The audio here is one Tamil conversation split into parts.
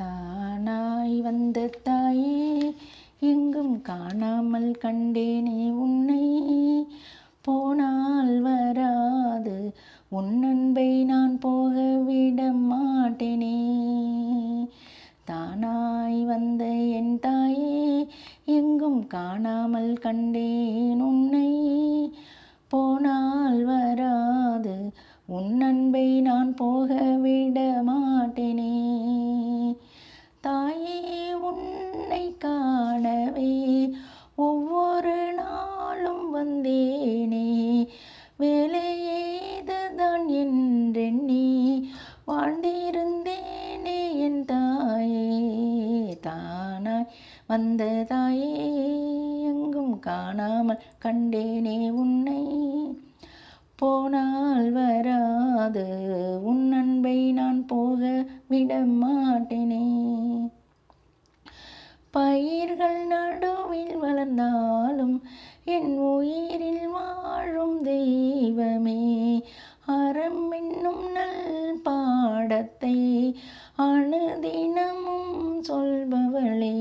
தானாய் வந்த தாயே எங்கும் காணாமல் கண்டேனே உன்னை. போனால் வராது உன் அன்பை நான் போக விட மாட்டேனே. தானாய் வந்த என் தாயே எங்கும் காணாமல் கண்டேன் உன்னை. போனால் வராது உன் இருந்தேனே என் தாயே தானாய் வந்த தாயே எங்கும் காணாமல் கண்டேனே உன்னை. போனால் வராது உன் அன்பை நான் போக விட மாட்டேனே. பயிர்கள் நடுவில் வளர்ந்தாலும் என் உயிரில் வாழும் தெய்வம் தினமும் சொல்பவளே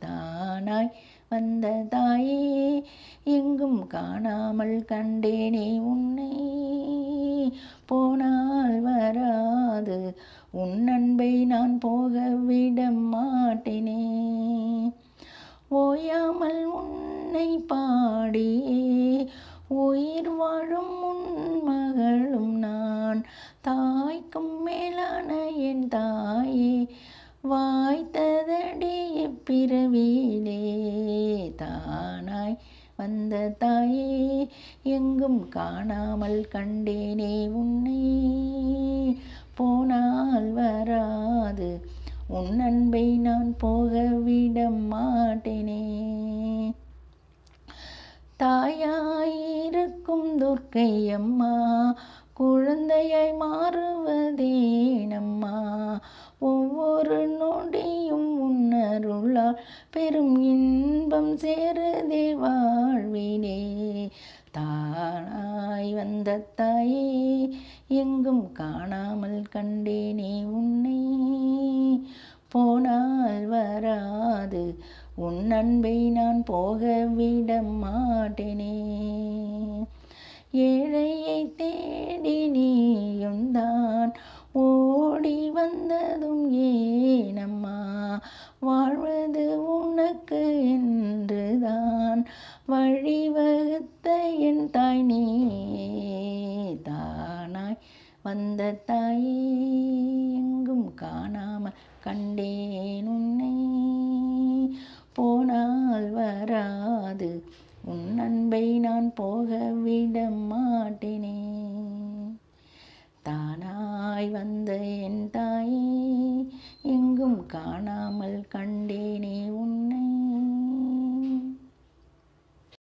தானாய் வந்த தாயே எங்கும் காணாமல் கண்டேனே உன்னை. போனால் வராது உன் அன்பை நான் போக விட மாட்டேனே. ஓயாமல் உன்னை பாடியே உயிர் வாழும் உன் வாய்த்ததடி பிறவியிலே தானாய் வந்த தாயே எங்கும் காணாமல் கண்டேனே உன்னை. போனால் வராது உன் அன்பை நான் போக விட மாட்டேனே. தாயாயிருக்கும் துர்க்கை அம்மா குழந்தையாய் மாறும் பெரும் இன்பம் சேருதே வாழ்வினே. தானாய் வந்த தாயே எங்கும் காணாமல் கண்டேனே உன்னை. போனால் வராது உன் அன்பை நான் போக விட மாட்டேனே. ஏழையை தேடி நீயும் தான் ஓடி வந்ததும் ஏ நான் வழிவகுத்த என் தாய் நீ தானாய் வந்த தாயே எங்கும் காணாமல் கண்டேன் உன்னை. போனால் வராது உன் அன்பை நான் போக விட மாட்டேனே. தானாய் வந்த என் தாயே எங்கும் காணாமல் கண்டேனே உன்